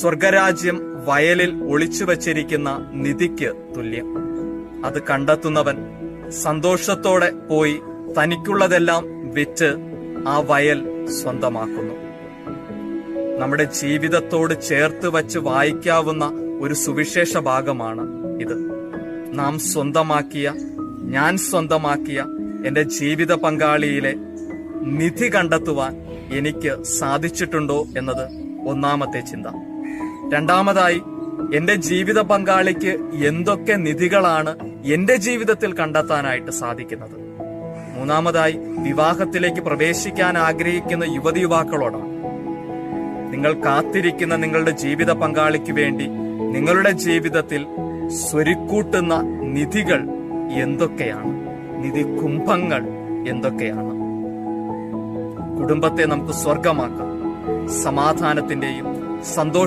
സ്വർഗരാജ്യം വയലിൽ ഒളിച്ചു വച്ചിരിക്കുന്ന നിധിക്ക് തുല്യം. അത് കണ്ടെത്തുന്നവൻ സന്തോഷത്തോടെ പോയി തനിക്കുള്ളതെല്ലാം വിറ്റ് ആ വയൽ സ്വന്തമാക്കുന്നു. നമ്മുടെ ജീവിതത്തോട് ചേർത്ത് വച്ച് വായിക്കാവുന്ന ഒരു സുവിശേഷ ഭാഗമാണ് ഇത്. നാം സ്വന്തമാക്കിയ ഞാൻ സ്വന്തമാക്കിയ എന്റെ ജീവിത പങ്കാളിയിലെ നിധി കണ്ടെത്തുവാൻ എനിക്ക് സാധിച്ചിട്ടുണ്ടോ എന്നത് ഒന്നാമത്തെ ചിന്ത. രണ്ടാമതായി എന്റെ ജീവിത പങ്കാളിക്ക് എന്തൊക്കെ നിധികളാണ് എന്റെ ജീവിതത്തിൽ കണ്ടെത്താനായിട്ട് സാധിക്കുന്നത്. മൂന്നാമതായി വിവാഹത്തിലേക്ക് പ്രവേശിക്കാൻ ആഗ്രഹിക്കുന്ന യുവതി യുവാക്കളോടാണ്. നിങ്ങൾ കാത്തിരിക്കുന്ന നിങ്ങളുടെ ജീവിത പങ്കാളിക്ക് വേണ്ടി നിങ്ങളുടെ ജീവിതത്തിൽ സ്വരുക്കൂട്ടുന്ന നിധികൾ എന്തൊക്കെയാണ്? നിധി കുംഭങ്ങൾ എന്തൊക്കെയാണ്? കുടുംബത്തെ നമുക്ക് സ്വർഗമാക്കാം സമാധാനത്തിന്റെയും സന്തോഷ